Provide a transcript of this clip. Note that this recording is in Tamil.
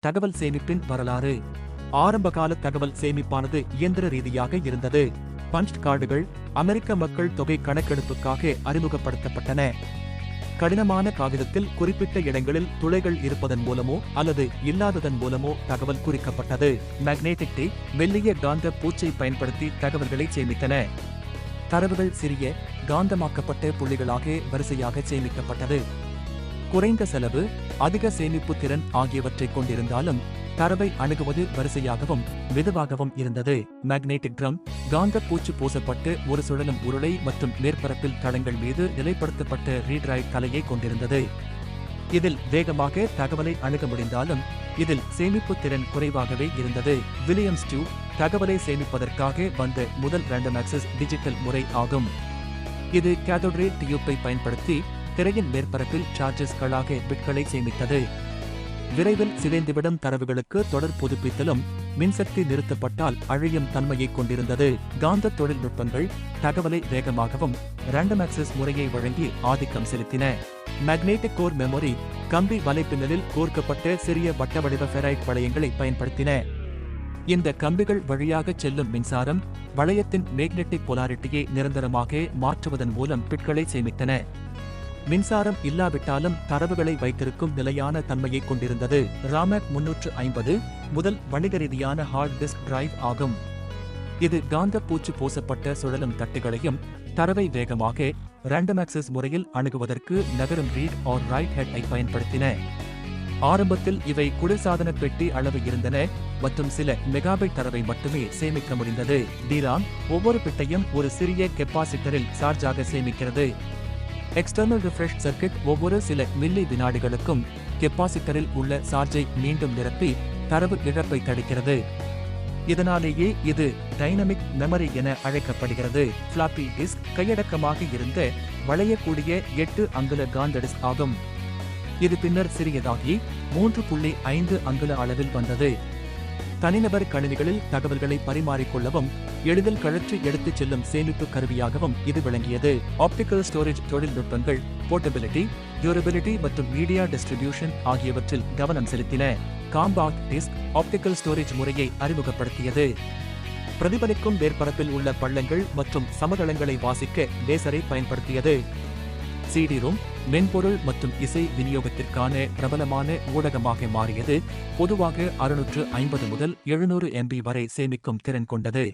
தகவல் சேமிப்பின் வரலாறு. ஆரம்பகால தகவல் சேமிப்பானது இயந்திர ரீதியாக இருந்தது. பஞ்ச் கார்டுகள் அமெரிக்க மக்கள் தொகை கணக்கெடுப்புக்காக அறிமுகப்படுத்தப்பட்டன. கடினமான காகிதத்தில் குறிப்பிட்ட இடங்களில் துளைகள் இருப்பதன் மூலமோ அல்லது இல்லாததன் மூலமோ தகவல் குறிக்கப்பட்டது. மேக்னெட்டிக் டேப் மெல்லிய காந்த பூச்சை பயன்படுத்தி தகவல்களை சேமித்தன. தரவுகள் சிறிய காந்தமாக்கப்பட்ட புள்ளிகளாக வரிசையாக சேமிக்கப்பட்டது. குறைந்த செலவு அதிக சேமிப்பு திறன் ஆகியவற்றைக் கொண்டிருந்தாலும் தரவை அணுகுவது வரிசையாகவும் மெதுவாகவும் இருந்தது. மேக்னெட்டிக் ட்ரம் காந்த பூச்சு பூசப்பட்டு ஒரு சுழலும் உருளை மற்றும் மேற்பரப்பில் தளங்கள் மீது நிலைப்படுத்தப்பட்ட ரீட்ரைட் கலையை கொண்டிருந்தது. இதில் வேகமாக தகவலை அணுக முடிந்தாலும் இதில் சேமிப்பு திறன் குறைவாகவே இருந்தது. வில்லியம் ஸ்டூ தகவலை சேமிப்பதற்காக வந்த முதல் ரேண்டம் ஆக்சஸ் டிஜிட்டல் முறை ஆகும். இது கேதோட்ரே டியூப்பை பயன்படுத்தி திரையின் மேற்பரப்பில் சார்ஜஸ்களாக பிட்களை சேமித்தது. விரைவில் சிதைந்துவிடும் தரவுகளுக்கு தொடர் புதுப்பித்தலும் மின்சக்தி நிறுத்தப்பட்டால் அழியும் தன்மையை கொண்டிருந்தது. காந்த தொழில்நுட்பங்கள் தகவலை வேகமாகவும் ரேண்டம் ஆக்சஸ் முறையை வழங்கி ஆதிக்கம் செலுத்தின. மேக்னெட்டிக் கோர் மெமரி கம்பி வலைப்பின்னலில் கோர்க்கப்பட்ட சிறிய வட்ட வடிவ ஃபெரைட் வளையங்களை பயன்படுத்தின. இந்த கம்பிகள் வழியாக செல்லும் மின்சாரம் வளையத்தின் மேக்னெட்டிக் பொலாரிட்டியை நிரந்தரமாக மாற்றுவதன் மூலம் பிட்களை சேமித்தன. மின்சாரம் இல்லாவிட்டாலும் தரவுகளை வைத்திருக்கும் நிலையான தன்மையை கொண்டிருந்தது. ராமேக் முன்னூற்று ஐம்பது முதல் வணிக ரீதியான ஹார்ட் டிஸ்க் டிரைவ் ஆகும். இது காந்த பூச்சு பூசப்பட்ட சுழலும் தட்டுகளையும் தரவை வேகமாக ரேண்டம் ஆக்சஸ் முறையில் அணுகுவதற்கு நகரும் ரீட் ஆர் ரைட் ஹெட்டை பயன்படுத்தின. ஆரம்பத்தில் இவை குளிர்சாதன பெட்டி அளவு இருந்தன மற்றும் சில மெகாபைட் தரவை மட்டுமே சேமிக்க முடிந்தது. டிராம் ஒவ்வொரு பிட்டையும் ஒரு சிறிய கெப்பாசிட்டரில் சார்ஜாக சேமிக்கிறது. எக்ஸ்டர்னல் ரிஃப்ரெஷ் சர்க்கிட் ஒவ்வொரு சில மில்லி வினாடிகளுக்கும் கெப்பாசிட்டரில் உள்ள சார்ஜை மீண்டும் நிரப்பி தரவு இழப்பை தடுக்கிறது. இதனாலேயே இது டைனமிக் மெமரி என அழைக்கப்படுகிறது. ஃபிளாப்பி டிஸ்க் கையடக்கமாக இருந்த வளையக்கூடிய எட்டு அங்குல காந்த டிஸ்க் ஆகும். இது பின்னர் சிறியதாகி மூன்று புள்ளி ஐந்து அங்குல அளவில் வந்தது. தனிநபர் கணினிகளில் தகவல்களை பரிமாறிக்கொள்ளவும் எளிதில் கழற்றி எடுத்துச் செல்லும் சேமிப்பு கருவியாகவும் இது விளங்கியது. ஆப்டிக்கல் ஸ்டோரேஜ் தொழில்நுட்பங்கள் போர்ட்டபிலிட்டி டியூரபிலிட்டி மற்றும் மீடியா டிஸ்ட்ரிபியூஷன் ஆகியவற்றில் கவனம் செலுத்தின. காம்பாக்ட் டிஸ்க் ஆப்டிக்கல் ஸ்டோரேஜ் முறையை அறிமுகப்படுத்தியது. பிரதிபலிக்கும் மேற்பரப்பில் உள்ள பள்ளங்கள் மற்றும் சமதளங்களை வாசிக்க லேசரை பயன்படுத்தியது. சிடி ரூம் மென்பொருள் மற்றும் இசை விநியோகத்திற்கான பிரபலமான ஊடகமாக மாறியது. பொதுவாக அறுநூற்று ஐம்பது முதல் எழுநூறு எம்பி வரை சேமிக்கும் திறன் கொண்டது.